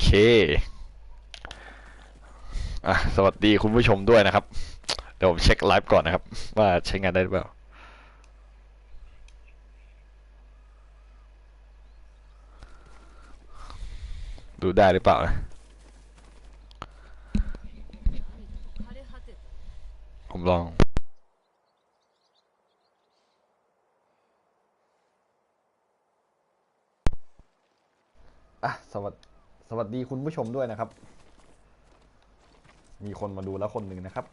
เคอะสวัสดีคุณผู้ชมด้วยนะครับ เดี๋ยวผมเช็คไลฟ์ก่อนนะครับ ว่าใช้งานได้หรือเปล่าดูได้หรือเปล่านะผมลองอะสวัสดี สวัสดีคุณผู้ชมด้วยนะครับ มีคนมาดูแล้วคนหนึ่งนะครับ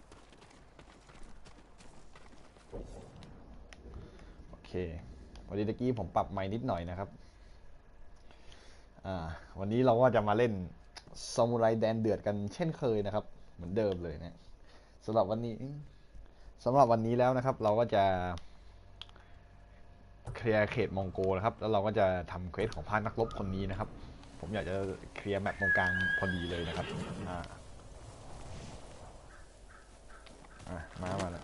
โอเค วันนี้ตะกี้ผมปรับไมค์นิดหน่อยนะครับ อ่า วันนี้เราก็จะมาเล่นซามูไรแดนเดือดกันเช่นเคยนะครับ เหมือนเดิมเลยนะสำหรับวันนี้สำหรับวันนี้แล้วนะครับ เราก็จะเคลียร์เขตมองโกนะครับ แล้วเราก็จะทำเควสของภานักรบคนนี้นะครับ ผมอยากจะเคลียร์แมปตรงกลางพอดีเลยนะครับอ่าอะมามาแล้ว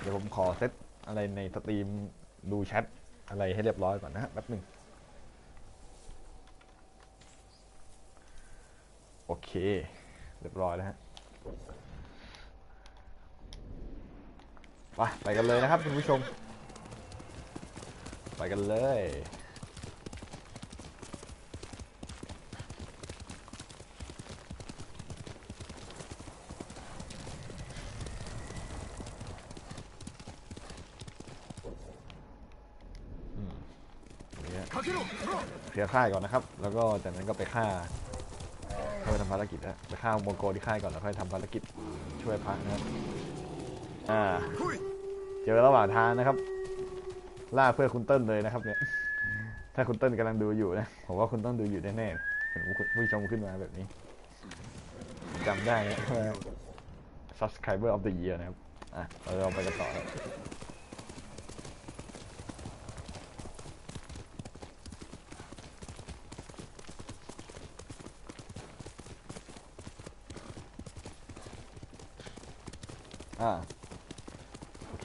เดี๋ยวผมขอเซตอะไรในสตรีมดูแชทอะไรให้เรียบร้อยก่อนนะฮะแป๊บหนึ่งโอเค เรียบร้อยแล้วฮะไปไปกันเลยนะครับคุณผู้ชม ไปกันเลย อืม เนี่ยคลียร์ค่ายก่อนนะครับ แล้วก็จากนั้นก็ไปฆ่าเข้าไปทำภารกิจนะไปฆ่าโมโกที่ค่ายก่อนแล้วค่อยทำภารกิจช่วยพระนะครับอ่าเจอระหว่างทางนะครับล่าเพื่อคุณเติ้ลเลยนะครับเนี่ยถ้าคุณเติ้ลกำลังดูอยู่นะผมว่าคุณต้องดูอยู่แน่ๆเห็นผู้ชมขึ้นมาแบบนี้จำได้นะ subscriber of the year นะครับ อะ เราเราไปกันต่อครับ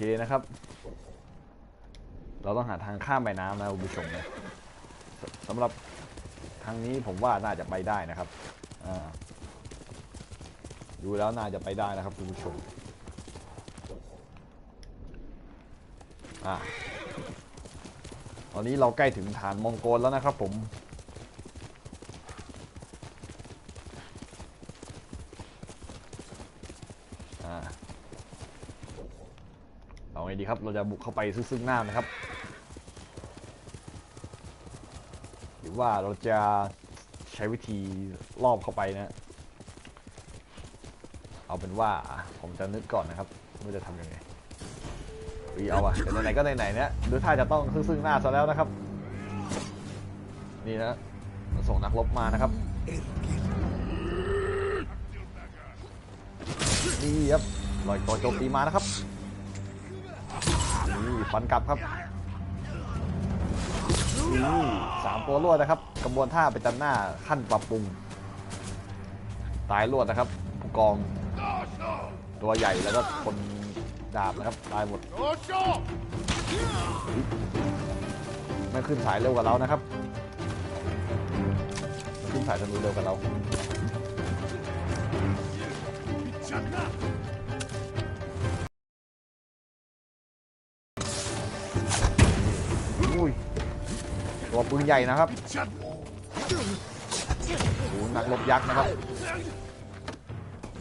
เคนะครับ เราต้องหาทางข้ามแม่น้ำนะคุณผู้ชมนะสำหรับทางนี้ผมว่าน่าจะไปได้นะครับดูแล้วน่าจะไปได้นะครับคุณผู้ชมอ่าตอนนี้เราใกล้ถึงฐานมองโกลแล้วนะครับผม อ่า เอาไง ดีครับ เราจะบุกเข้าไปซึ่งหน้านะครับ หรือว่าเราจะใช้วิธีรอบเข้าไปนะ เอาเป็นว่าผมจะนึกก่อนนะครับว่าจะทำยังไงวีเอาอะแต่ไหนก็ไหนๆเนี่ยดูท่าจะต้องซึ่งหน้าซะแล้วนะครับ นี่นะส่งนักรบมานะครับนี่ครับลอยตัวโจมตีมานะครับ นี่ฟันกลับครับสามตัวรวดนะครับกระบวนท่าไปจันหน้าขั้นปรับปรุง ตายรวดนะครับ ผู้กองตัวใหญ่แล้วก็คนดาบนะครับ ตายหมดไม่ขึ้นสายเร็วกว่าเรานะครับ ขึ้นสายธนูเร็วกว่าเรา ปืนใหญ่นะครับโอ้โหนักรบยักษ์นะครับ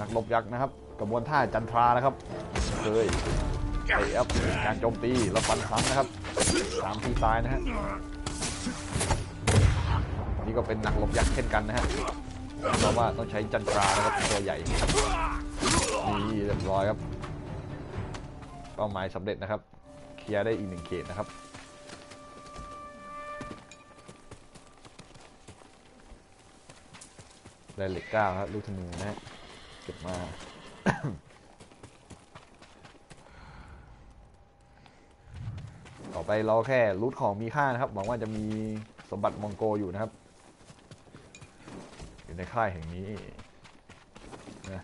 นักรบยักษ์นะครับ กระบวนท่าจันทรานะครับเคยเตะครับการโจมตีแล้วฟันซ้ำนะครับสามทีตายนะฮะนี่ก็เป็นนักรบยักษ์เช่นกันนะฮะเพราะว่าต้องใช้จันทรานะครับตัวใหญ่นี่เรียบร้อยครับเป้าหมายสำเร็จนะครับ เคลียร์ได้อีกหนึ่งเขตนะครับ ได้เหล็กเก้าครับลูกธนูนะฮะเก็บมาต่อไปเราแค่รูทของมีค่านะครับ หวังว่าจะมีสมบัติมองโกอยู่นะครับ อยู่ในค่ายแห่งนี้นะ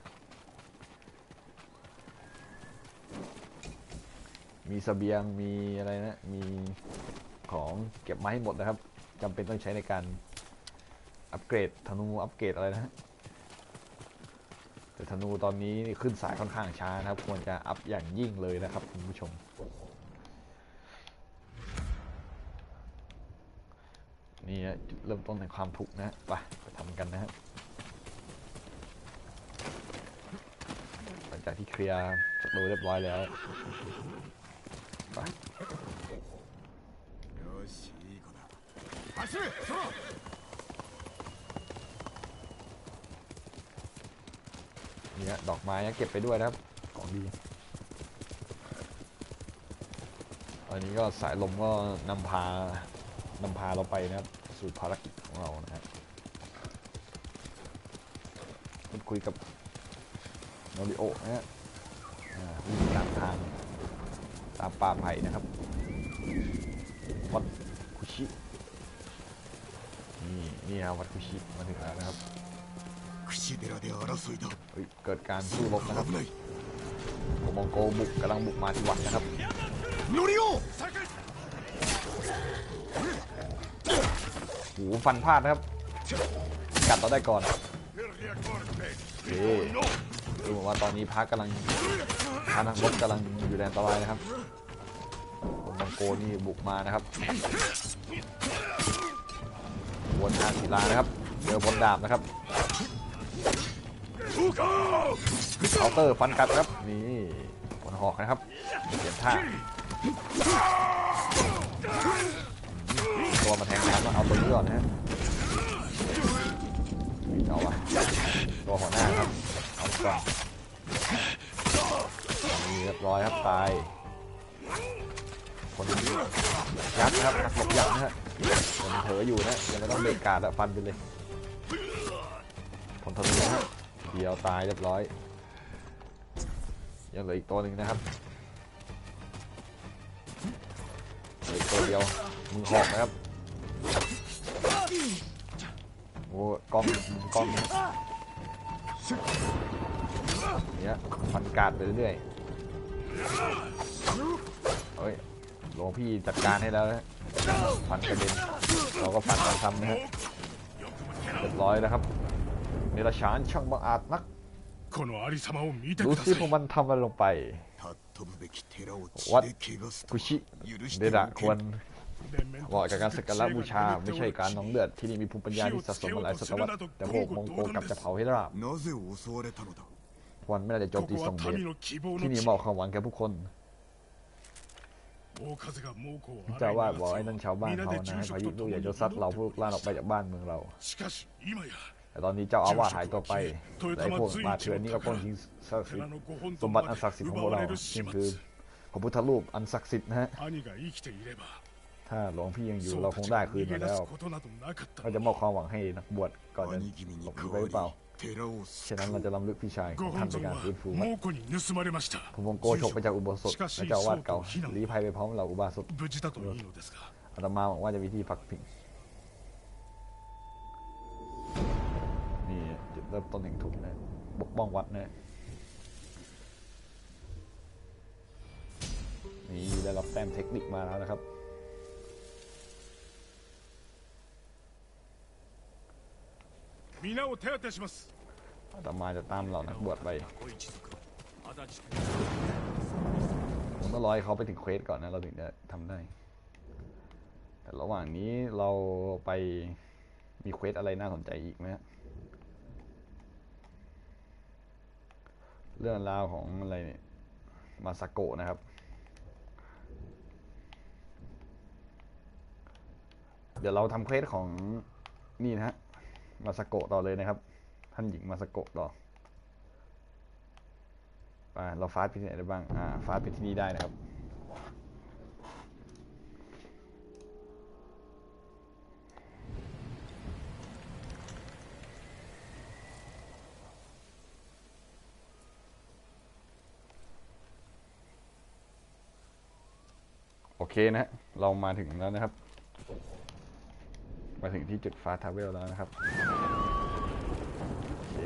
มีเสบียงมีอะไรนะ มีของเก็บมาให้หมดนะครับจำเป็นต้องใช้ในการ อัปเกรดธนูอัปเกรดอะไรนะฮะแต่ธนูตอนนี้นี่ขึ้นสายค่อนข้างช้านะครับ ควรจะอัพอย่างยิ่งเลยนะครับคุณผู้ชม นี่ฮะจุดเริ่มต้นแห่งความทุกข์นะไปไปทำกันนะฮะหลังจากที่เคลียร์ศัตรูเรียบร้อยแล้วไปีดอกไม้เก็บไปด้วยนะครับของดีตอนนี้ก็สายลมก็นำพานำพาเราไปนะครับสู่ภารกิจของเรานะครับพูดคุยกับโนริโอนะฮะวิ่ตามทางตามป่าไผ่นะครับวัดคุชินี่นี่นะวัดคุชิมาถึงแล้วนะครับ 櫛寺で争いだ เฮ้ยเกิดการสู้รบนะครับ 危ない มองโกบุกกำลังบุกมาที่วัดนะครับ 乗りよ หูฟันพลาดนะครับ กัดเราได้ก่อนเอ๊ดูเหมือนว่าตอนนี้พักกำลังพานักรบกำลังอยู่ในอันตรายนะครับคนมองโกนี่บุกมานะครับวนทางศิลานะครับเจอบนดาบนะครับ เคาน์เตอร์ฟันกัดครับนี่บนหอกนะครับเปลี่ยนท่าตัวมาแทงน้ำก็เอาตัวนี้ก่อนนะฮะเอาวะตัวหัวหน้าครับเอาก่อนนี่เรียบร้อยครับตายคนนี้ยักษ์ครับนักหลบยักษ์นะฮะยังเถออยู่นะยังไม่ต้องเบรกการ์ดอะฟันไปเลยผลทะลุนะฮะ เดียวตายเรียบร้อย ยังเหลืออีกตัวหนึ่งนะครับเหลืออีกตัวเดียวมือหอกนะครับโอ้กล้องกล้องเนี่ยฟันกาดไปเรื่อยเฮ้ยหลวงพี่จัดการให้แล้วนะฟันกระเด็นเราก็ฟันกันซ้ำนะฮะเรียบร้อยแล้วครับ เนรชานช่างบังอาจนักดูสิพวกมันทำอะไรลงไปวัดกุชิเดระควรเหมากการสักการะบูชาไม่ใช่การน้องเลือดที่นี่มีภูมิปัญญาที่สะสมมาหลายศตวรรษแต่พวกมงโกกลับจะเผาให้ราบวันไม่ได้จะโจมตีสงเดชที่นี่เหมาะความหวังแก่ผู้คนเจ้าว่าบอกไอ้นั่นชาวบ้านเขานะพายุลูกใหญ่จะซัดเราพวกล้านออกไปจากบ้านเมืองเรา แต่ตอนนี้เจ้าอาวาสหายตัวไปหลายพวกมาเถื่อนนี่ก็ป้อที่งศักดิ์สิทธิ์สมบัติอันศักดิ์สิทธิ์ของเรานี่คือพระพุทธรูปอันศักดิ์สิทธิ์นะฮะถ้าหลวงพี่ยังอยู่เราคงได้คืนมาแล้วก็จะมอบความหวังให้นักบวชก่อนจะหลบหนีไปหรือเปล่าฉะนั้นเราจะล้ำลึกพี่ชายท่านในการฟื้นฟูมัดพระมงโกชกไปจากอุโบสถและเจ้าวาดเก่าลี้ภัยไปพร้อมเหล่าอุบาสกอาตมาหวังว่าจะมีที่พักพิง ริ่มต้นแห่งทุนนะปกป้องวัดนะนี่ได้รับแต้มเทคนิคมาแล้วนะครับมีแนวว่าเต่อมาจะตามเรานะบวชไปผมต้องรอให้เขาไปถึงเควสก่อนนะ เราถึงจะทำได้ แต่ระหว่างนี้เราไปมีเควสอะไรน่าสนใจอีกไหมฮะ เรื่องราวของอะไรเนี่ยมาซาโกะนะครับ เดี๋ยวเราทำเควสของนี่นะฮะมาซาโกะต่อเลยนะครับ ท่านหญิงมาสโกะต่อไปเราฟาสไปที่ไหนได้บ้าง อ่า ฟาสไปที่นี่ได้นะครับ โอเคนะ เรามาถึงแล้วนะครับ มาถึงที่จุดฟ้าทาวเวลแล้วนะครับโอเค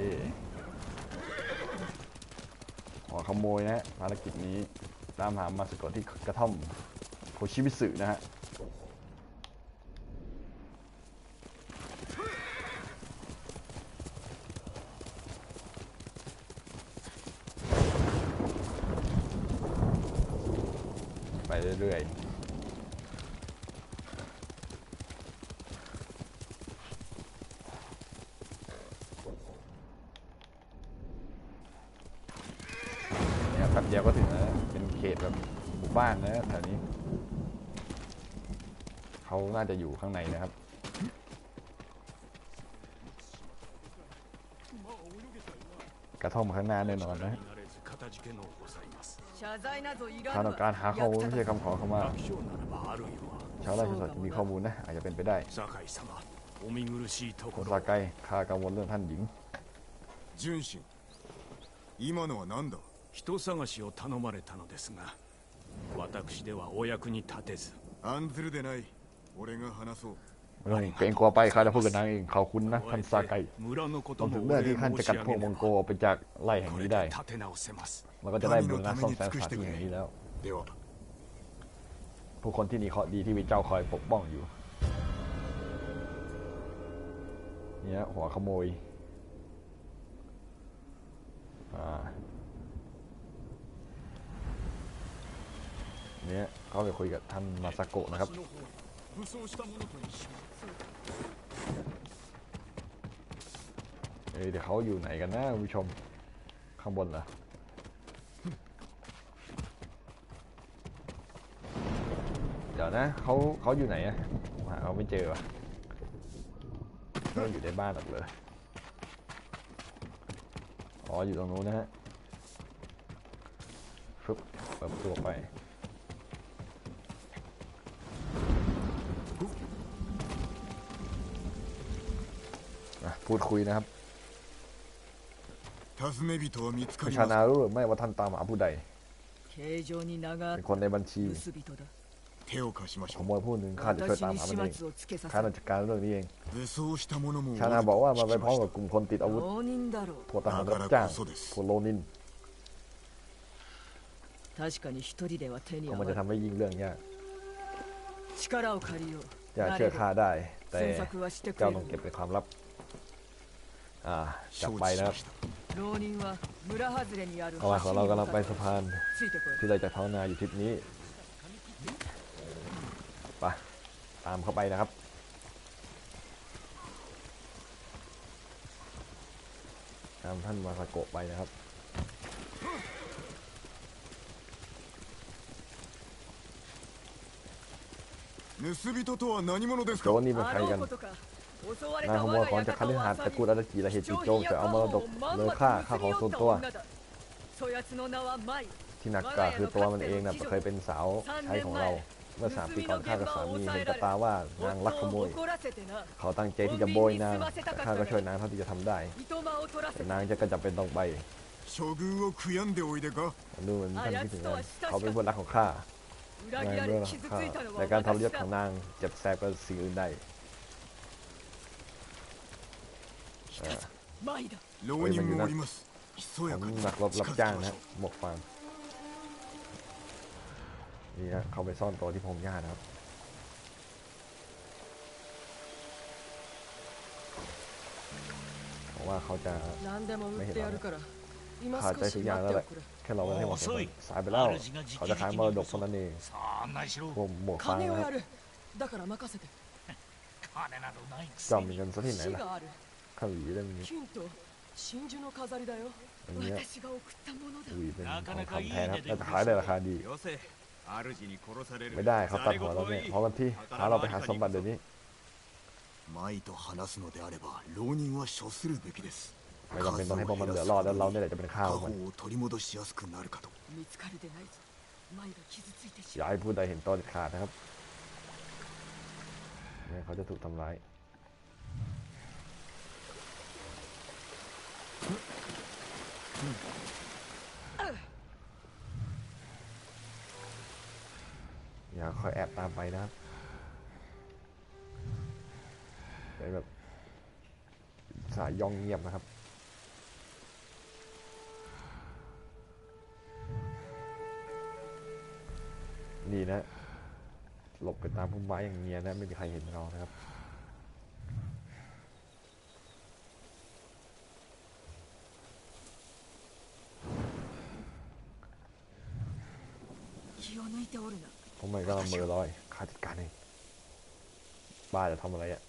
ขอขโมยนะภารกิจนี้ตามหามาสกอที่กระท่อมโคชิบิสึนะฮะไปเรื่อยๆน่าจะอยู่ข้างในนะครับ กระท่อมข้างหน้าแน่นอนนะ 慣れずかたじけのうございます謝罪などいら ถ้า ぬ ต้องการหาข้อมูลไม่ใช่คำขอเข้ามา 楽勝ならばあるいは ชาวไร่ชาวสวนจะมีข้อมูลนะ อาจจะเป็นไปได้ 酒井様お見苦しいと ค こ น ろ ซาไกข้ากังวลเรื่องท่านหญิง 純真今のは何だ人探しを頼まれたのですが私ではお役に立てず案ずるでない เกรงกลัวไปครับแล้วพูดกับนางเองเขาคุณนะท่านซาไกผมถึงเมื่อที่ท่านจะกัดพวกมองโกออกไปจากไร่แห่งนี้ได้มันก็จะได้บุญนะซ่อมแซมสถานที่นี้แล้ว ผู้คนที่นี่เคาะดีที่มีเจ้าคอยปกป้องอยู่เนี่ยหัวขโมยเนี่ยเขาไปคุยกับท่านมาซากโกะนะครับ 武装した者と一緒に เอ้ยเดี๋ยวเขาอยู่ไหนกันนะคุณผู้ชม ข้างบนเหรอ เดี๋ยวนะเขาเขาอยู่ไหนอะผมหาเขาไม่เจอวะไม่อยู่ในบ้านหรอกเลยอ๋ออยู่ตรงนู้นนะฮะฟึบเปิดประตัวไป พูดคุยนะครับประชานารู้หรือไม่ว่าท่านตามหาผู้ใดเป็นคนในบัญชีขโมยผู้หนึ่งข้าจะช่วยตามหามันเองข้าจัดการเรื่องนี้เองชานาบอกว่ามาไปพร้อมกับกลุ่มคนติดอาวุธพวกทหารรับจ้างพวกโลนินก็มันจะทำให้ยิงเรื่องยากอย่าเชื่อข้าได้ แต่เจ้าต้องเก็บเป็นความลับ อ่าจับ 承 ไป 知し นะครับ ました 浪人は村外れにある เอาไว้ของเรากำลังไป 橋に向 สะพาน かついてこい ที่เราจากท้องนาอยู่ทิศนี้ไปตามเข้าไปนะครับ ตามท่านมาสโกะไปนะครับ 盗人とは何者ですか โจรนี่เป็น あ ใคร ろ กั うん ことか襲われ นายขโมยของจากคฤหาสน์ตระกูลอาดากิและเหตุจูโจมจะเอามรดกเลยค่าค่าของส่วนตัวที่หนักกว่าคือตัวมันเองนะเคยเป็นสาวใช้ของเราเมื่อสามปีก่อนข้ากับสามีเห็นกับตาว่านางลักขโมย เขาตั้งใจที่จะโบยนางแต่ข้าก็ช่วยนางเท่าที่จะทำได้แต่นางจะกระจับเป็นต้องไปดูเหมือนท่านคิดถึงาเขาเป็นคนรักของข้าในเรื่องข้การทำเลีอบของนางเจ็บแสบกว่าสิ่งอื่นใด เฮ้ยมันอยู่นะผมหนักรบรับจ้างนะหมกฟางนี่นะเข้าไปซ่อนตัวที่พงหญ้านะครับเพราะว่าเขาจะไม่เห็นเราขาดใจทุกอย่างแล้วแหละแค่เราไม่ให้หมดสายไปแล้วเขาจะขายมรดกเท่านั้นเองผมหมกฟางนะรับจอมีเงินซะที่ไหนล่ะ がある ข้าหวีเรื่องนี้ 金と真珠の飾りだよ อันเนี้ย 私が送ったものだ หวีเป็นของคำแท้นะครับแต่ขายได้ราคาดี よせ主に殺される ไม่ได้เขาตัดหัวเราเนี่ยเพราะวันที่พาเราไปหาสมบัติเดี๋ยวนี้ マイと話すのであれば浪人は処するべきです ไม่จำเป็นต้องให้พวกมันเหลือรอดแล้วเราเนี่ยแหละจะเป็นข้า 家 วมัน 宝を取り戻しやすくなるかと見つかるでないぞマイが傷ついてし อย่า まう ให้ผู้ใดเห็นตัวเด็ดขาดนะครับไม่งั้นเขาจะถูกทำร้าย อย่าคอยแอบตามไปนะครับเป็นแบบสายย่องเงียบนะครับนี่นะ หลบไปตามพุ่มไม้อย่างเนียนะ ไม่มีใครเห็นเรานะครับ ไมก็มือลอยข้าจัดการเองบ้าจะทำอะไรอะ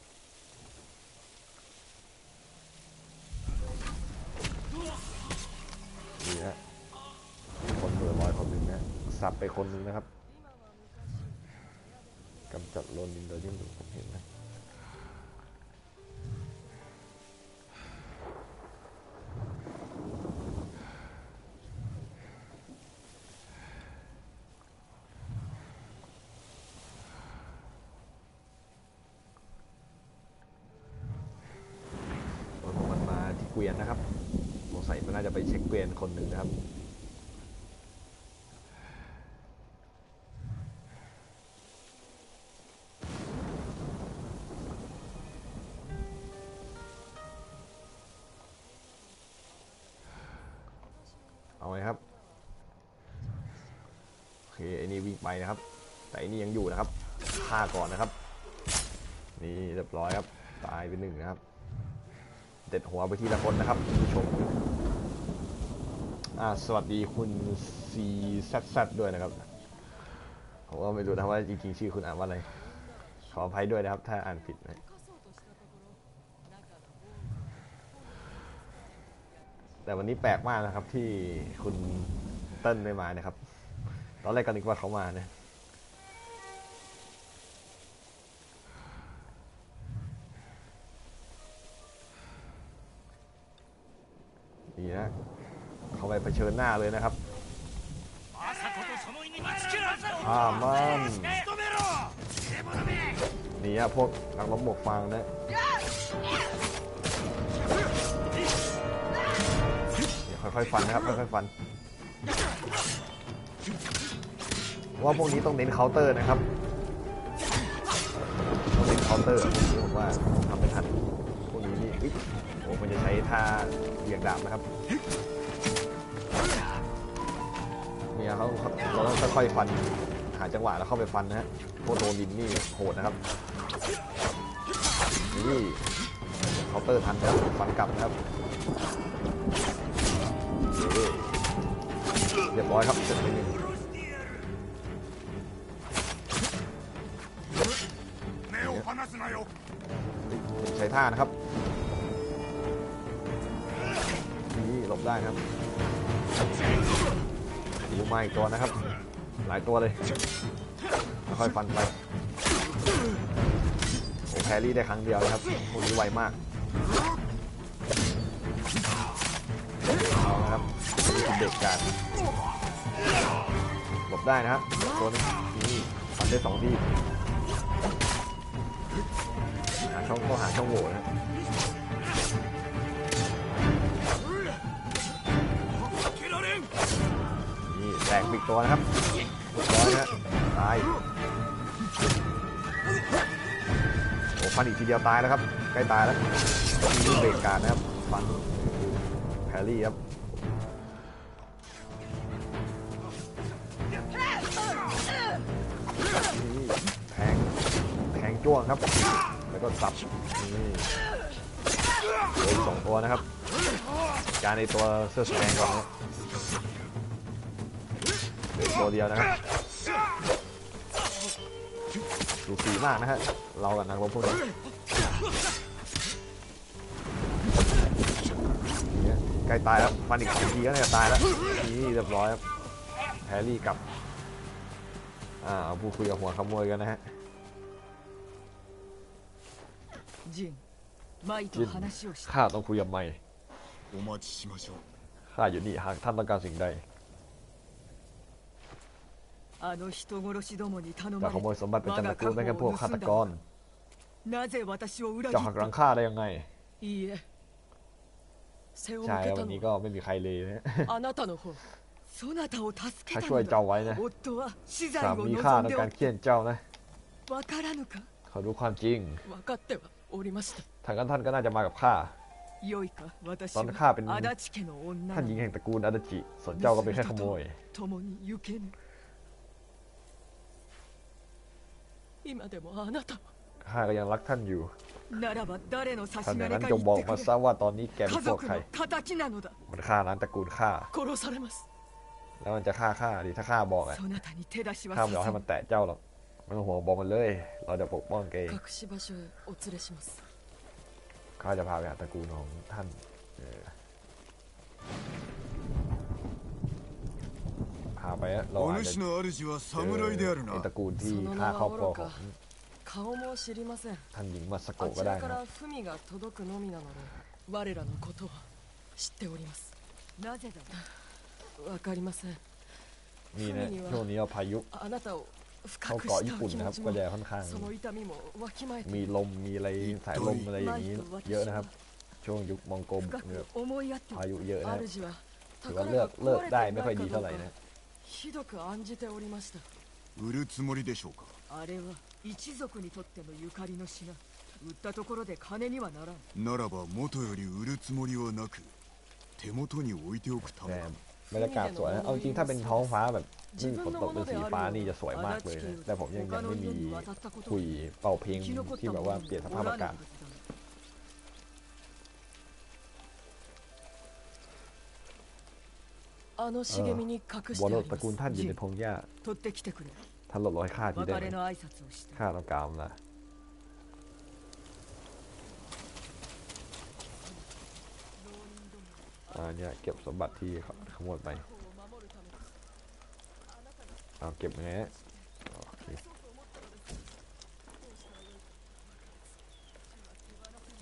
ดีฮะคนมือลอยคนหนึ่งนะสับไปคนหนึ่งนะครับกำจัดโลนินโดยที่ผมเห็นนะตอนมันมาที่เก วียนนะครับสงสัยมันน่าจะไปเช็คเกวียนคนหนึ่งนะครับเอาไงครับโอเคไอ้นี่วิ่งไปนะครับ แต่อ้นี่ยังอยู่นะครับฆ่าก่อนนะครับ นี่เรียบร้อยครับ ตายไปหนึ่งนะครับ เด็ดหัวไปทีละคนนะครับคุณผู้ชมสวัสดีคุณ CZ ด้วยนะครับผมก็ไม่รู้นะว่าจริงๆชื่อคุณอ่านว่าอะไร ขออภัยด้วยนะครับ ถ้าอ่านผิดนะแต่วันนี้แปลกมากนะครับที่คุณเติ้ลไม่มานะครับ ตอนแรกก็นึกว่าเขามานะ นี่นะเข้าไปเผชิญหน้าเลยนะครับข้ามันนี่ฮะพวกนักรบหมวกฟางนะค่อยๆฟันนะครับค่อยๆฟันว่าพวกนี้ต้องเน้นเคาน์เตอร์นะครับต้องเน้นเคาน์เตอร์นี่ผมว่าทำไม่ทันพวกนี้นี่ ผมก็จะใช้ท่าเหวี่ยงดาบนะครับเนี่ยเขาเราต้องค่อยๆฟันหาจังหวะแล้วเข้าไปฟันนะฮะโคตโดนินนี่โหดนะครับนี่เคาน์เตอร์ทันครับฟันกลับนะครับเรียบร้อยครับเสร็จไปหนึ่งใช้ท่านะครับ บได้ครับดูมาอีกตัวนะครับ หลายตัวเลยค่อยฟันไปโอ้แพรี่ได้ครั้งเดียวนะครับพวกนี้ไวมากเอาละครับคือเด็กการหลบได้นะฮะตัวนึงนี่ฟันได้สองทีหาช่องก็หาช่องโหว่นะนี่ แตกปีกตัวนะครับเรียบร้อยนะฮะตายโอ้ฟันอีกทีเดียวตายแล้วครับใกล้ตายแล้วมีเบรกการนะครับฟันแพรรี่ครับแทงแทงจ้วงครับ แล้วก็สับนี่สองตัวนะครับ การในตัวเสื้อสีแดงก่อนนะ ตัวเดียวนะครับดูสีมากนะฮะเรากับนักรบพวกนี้ใกล้ตายแล้วฟันอีกสองทีก็น่าจะตายแล้วนี่เรียบร้อยครับแฮร์รี่กับอ่าพูดคุยกับหัวขโมยกันนะฮะจินข้าต้องคุยกับไม่ข้าอยู่นี่หากท่านต้องการสิ่งใด จะขโมยสมบัติเป็นจำนวนกูไม่กับพวกฆาตกรจะหักหลังฆ่าได้ยังไงใช่วันนี้ก็ไม่มีใครเลยนะถ้าช่วยเจ้าไว้นะสามีข้าในการเคี่ยนเจ้านะเขารู้ความจริงทางกันท่านก็น่าจะมากับข้าตอนข้าเป็นท่านหญิงแห่งตระกูลอาดาจิ ส่วนเจ้าก็เป็นแค่ขโมย 今でもあなたは ข้าก็ยังรักท่านอยู่ ならば誰の差し ท่านอ 金 ย่างนั้น か จ 言 ง っ บอก て มา くれ ซะว่าตอนนี้แก 家 เป็นพวก 族 ใคร の敵なのだ มันฆ่าล้างตระกูลข้า 殺されます แล้วมันจะฆ่าข้าดิถ้าข้าบอกอะ そなたに手出しは ข้า さ ไม่ยอมให้ せ มันแตะเจ้าหรอกไม่ต้องห่วงบอกมันเลย เราจะปกป้องแกเอง ん隠し場所へお連れします ข้าจะพาไปหาตระกูลของท่านเออ พาไปอะเราอาจจะเจอในตระกูลที่ฆ่าครอบครัวของท่านหญิงมาสโกก็ได้นะนี่นะช่วงนี้เอาพายุเข้าเกาะญี่ปุ่นนะครับก็จะค่อนข้าง มีลมมีอะไรสายลมอะไรอย่างนี้เยอะนะครับ ช่วงยุคมองโกลพายุเยอะนะถือว่าเลือกเลือกได้ไม่ค่อยดีเท่าไหร่นะ ひどく案じておりました売るつもりでしょうかあれは一族にとってのゆかりの品売ったところで金にはならんならば元より売るつもりはなく手元に置いておくため แต่ か บรรยากาศสวยนะเอาจริงถ้าเป็นท้องฟ้าแบบนี่ฝนตกเป็นสีฟ้านี่จะสวยมากเลยนะแต่ผมยังยังไม่มีคุยเป่าเพลง 生き残っ ที่ た แบบ 者 ว่า も เปลี่ยนส お ภาพ ら อา ぬ กาศ วโลดตระกูลท่านอยู่ในพงหญ้าท่านหลบรอยข้าที่ได้มข้าต้องกามนะอันนี้เก็บสมบัติที่ขโมยไปเอาเก็บไง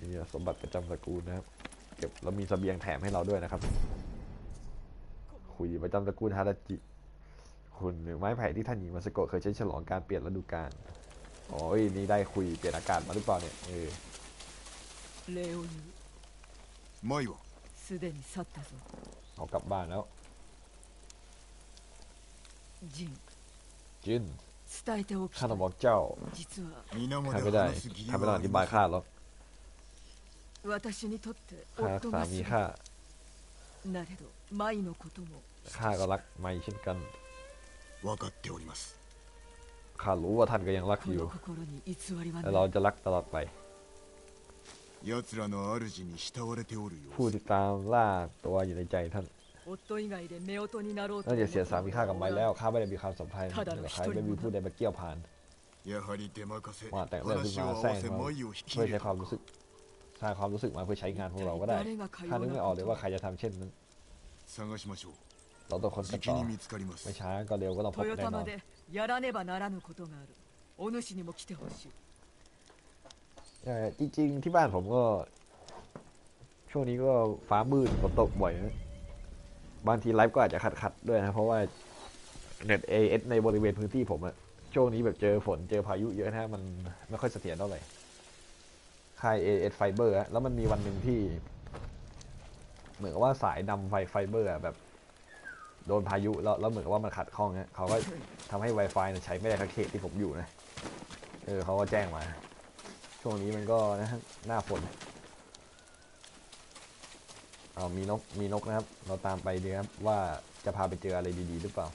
นี่สมบัติประจำตระกูลนะครับ เก็บแล้วมีสเสบียงแถมให้เราด้วยนะครับ คุยประจำตระกูลฮาราจิ คุณไม้ไผ่ที่ท่านหญิงมาสโกะเคยใช้ฉลองการเปลี่ยนฤดูกาลอ๋อเอ้ยนี่ได้คุยเปลี่ยนอากาศมาหรือเปล่าเนี่ยเออ 礼を言う舞はすでに去ったぞ เอากลับบ้านแล้ว ジン จิน 伝えておき ข้า た ต้ い องบอกเจ้า 実は皆ま ข้า で ไม่ได้ 話す義理 ข้าไม่ต้อง は อ あ ธิ り บา ま ย せ ข้าน หรอก 私にとって ข้ารัก 夫 สา が มี 死 ข้า なれど舞のことも ข้าก็รักไม่เช่นกัน 分かっております ข้ารู้ว่าท่านก็ยังรัก こ อยู่ の心に偽りは และ な เรา い จะรักตลอดไป 奴らの主に慕われておるよ ผู้ う ที่ตามล่าตัวอยู่ในใจท่าน 夫以外で夫婦になろうと น่าจะเสียสามีข้ากับไม้แล้ว おら ข้าไม่ได้มีความสัมพันธ์กับใครไม่มีผู้ใดมาเกี่ยวผ่าน やはり出任せ ว่าแต่งเรื่องขึ้น 話を มา 合 แซ わ ง せ มา 舞を引き เพื่อ 入 ใช้ れ ความรู้สึก ทางความรู้สึกมาเพื่อใช้งานพวกเราก็ได้ถ้านึกไม่ออกเลยว่าใครจะทำเช่นนั้นเราต้องคนกันต่อไม่ช้าก็เร็วก็ต้องพบแน่นอนจริงๆที่บ้านผมก็ ช่วงนี้ก็ฟ้ามืดฝนตกบ่อยนะบางทีไลฟ์ก็อาจจะขัดๆด้วยนะ เพราะว่าเน็ตเอเอสในบริเวณพื้นที่ผมอะช่วงนี้แบบเจอฝนเจอพายุเยอะนะมันไม่ค่อยเสถียรเท่าไหร่ ค่ายเอเอสไฟเบอร์แล้วมันมีวันหนึ่งที่ เหมือนกับว่าสายนำไฟไฟเบอร์แบบ โดนพายุแล้วแล้วเหมือนกับว่ามันขัดข้องเนะเขาก็ทำให้ Wi-Fi เนี่ยใช้ไม่ได้ทั้งเขตที่ผมอยู่นะเออเขาก็แจ้งมา ช่วงนี้มันก็นะฮะหน้าฝนเอามีนกมีนกนะครับ เราตามไปดีครับว่าจะพาไปเจออะไรดีๆ หรือเปล่า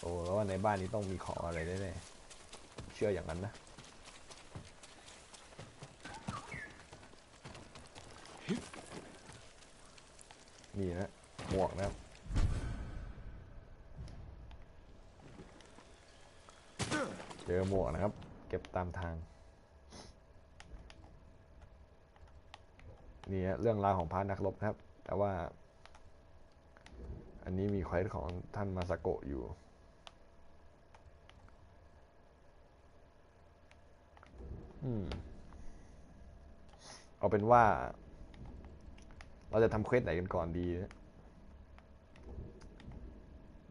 โอ้แล้วว่าในบ้านนี้ต้องมีของอะไรแน่ๆเชื่ออย่างนั้นนะ นี่นะหมวกนะครับเจอหมวกนะครับ เก็บตามทางนี่ฮะเรื่องราวของพระนักรบนะครับ แต่ว่า อันนี้มีเควสของท่านมาสโกะอยู่อืมเอาเป็นว่า เราจะทำเควสไหนกันก่อนดีนะ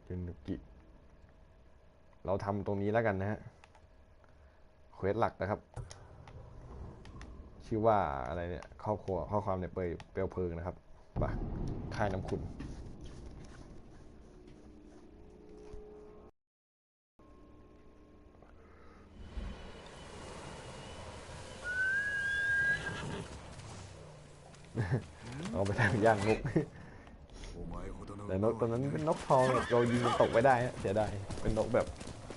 ยุนกิ เราทำตรงนี้แล้วกันนะฮะ เควสหลักนะครับ ชื่อว่าอะไรเนี่ยครอบครัวข้อความในเปลวเปลวเพลิงนะครับปะค่ายน้ำขุนเเอาไปทำย่างนกแต่นกตอนนั้นเป็นนกทองเรายิงตกไปได้เสียดายเป็นนกแบบ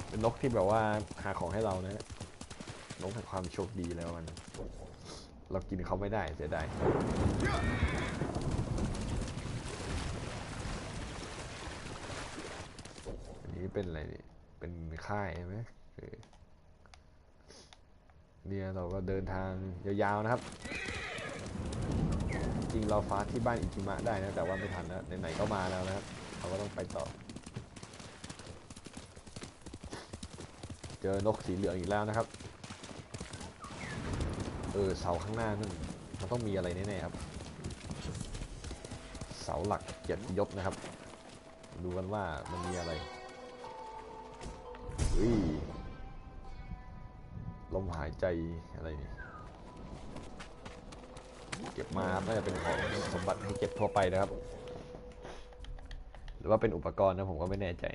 เป็นนกที่แบบว่าหาของให้เรานะนกแห่งความโชคดีแล้วมัน เรากินเขาไม่ได้เสียดายอันนี้เป็นอะไรนี่เป็นค่ายใช่ไหมเนี่ยเราก็เดินทางยาวๆนะครับ จริงเราฟาสที่บ้านอิจิมะได้นะ แต่ว่าไม่ทันนะไหนๆก็มาแล้วนะครับเราก็ต้องไปต่อ เจอนกสีเหลืองอีกแล้วนะครับ เออเสาข้างหน้านั่นมันต้องมีอะไรแน่ๆครับ เสาหลักเกียรติยศนะครับ ดูกันว่ามันมีอะไรเฮ้ยลมหายใจอะไรนี่็บมาครับน่จะเป็นของสมบัติที่เก็บทั่วไปนะครับ หรือว่าเป็นอุปกรณ์นะผมก็ไม่แน่ใจ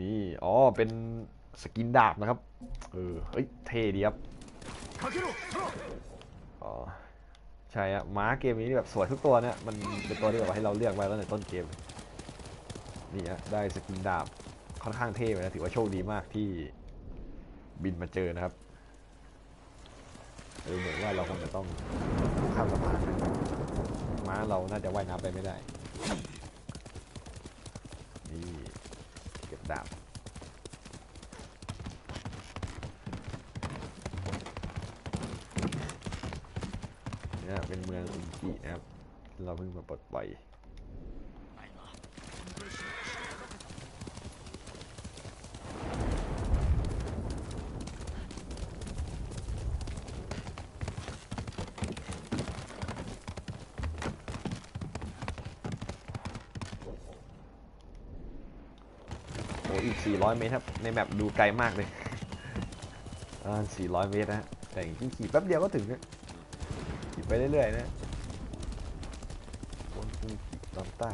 นี่อ๋อเป็นสกินดาบนะครับเออเฮ้ยเท่ดีครับอ๋อใช่อะม้าเกมนี้แบบสวยทุกตัวเนี่ยมันเป็นตัวที่แบบให้เราเลือกไว้แล้วในต้นเกมนี่ฮะได้สกินดาบค่อนข้างเท่เลยนะถือว่าโชคดีมากที่บินมาเจอนะครับ หรือเหมือนว่าเราคงจะต้องข้ามสะพานม้าเราน่าจะว่ายน้ำไปไม่ได้ นี่ เก็บดาบเนี่ยเป็นเมืองอุนกินะครับ เราเพิ่งมาปลดปล่อย อีก 400 เมตรครับ ในแมปดูไกลมากเลยอ่า400 เมตรนะแต่จริงๆขี่แป๊บเดียวก็ถึงนะขี่ไปเรื่อยๆนะบนภูขี่ตอนใต้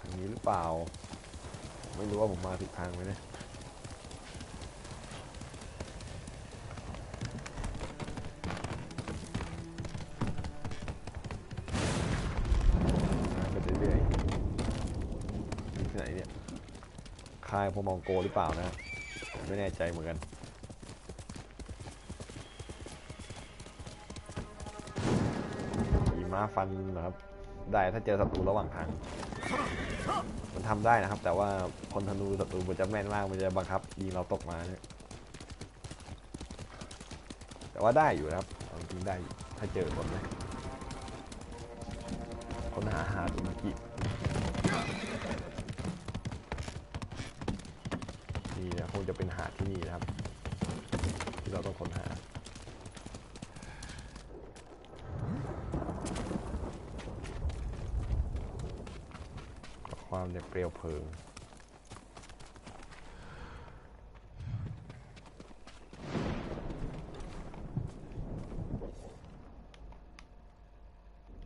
ทางนี้หรือเปล่า ไม่รู้ว่าผมมาผิดทางไหมนะ พวกมองโกหรือเปล่านะไม่แน่ใจเหมือนกันขี่ม้าฟันเหรอครับ ได้ถ้าเจอศัตรูระหว่างทาง มันทำได้นะครับ แต่ว่าคนธนูศัตรูมันจะแม่นมากมันจะบังคับยิงเราตกมาเนี่ยแต่ว่าได้อยู่นะครับจริงๆได้ถ้าเจอคนนะคนหาหาตุนกินี่นะคงจะเป็นหาดที่นี่นะครับ ที่เราต้องค้นหา ความใน เปลวเพลิง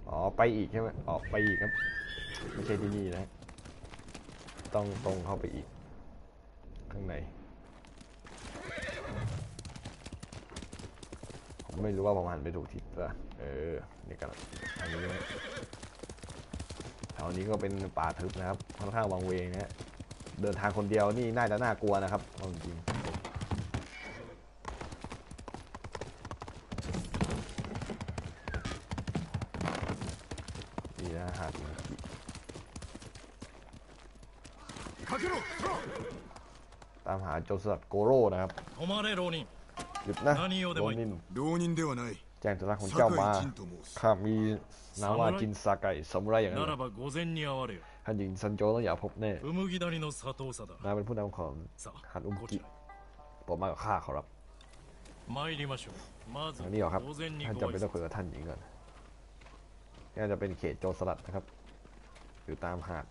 อ๋อ ไปอีกใช่ไหมออกไปอีกครับ ไม่ใช่ที่นี่นะ ต้องตรงเข้าไปอีก ข้างใน ผมไม่รู้ว่าผมหันไปถูกทิศป่ะ เออ นี่กันทางนี้นะ นี้ก็เป็นป่าทึบนะครับค่อนข้างวังเวงนะเดินทางคนเดียวนี่น่าจะน่ากลัวนะครับจริงนี่นะหักตามหาโจสลัดโกโร่นะครับหยุดนะโรนินโรนิน จ้งตัวนักของเจ้ามาข้ามีนาว่าจินสาไกสมุไรอย่างนั้นท่านหญิงซันโจต้องอย่าพบแน่นายเป็นผู้นำของฮันอุมกิผมมากับข้าขอรับนี่เหรอครับท่านจำเป็นต้องคุยกับท่านหญิงก่อนน่าจะเป็นเขตโจรสลัดนะครับ อยู่ตามหาด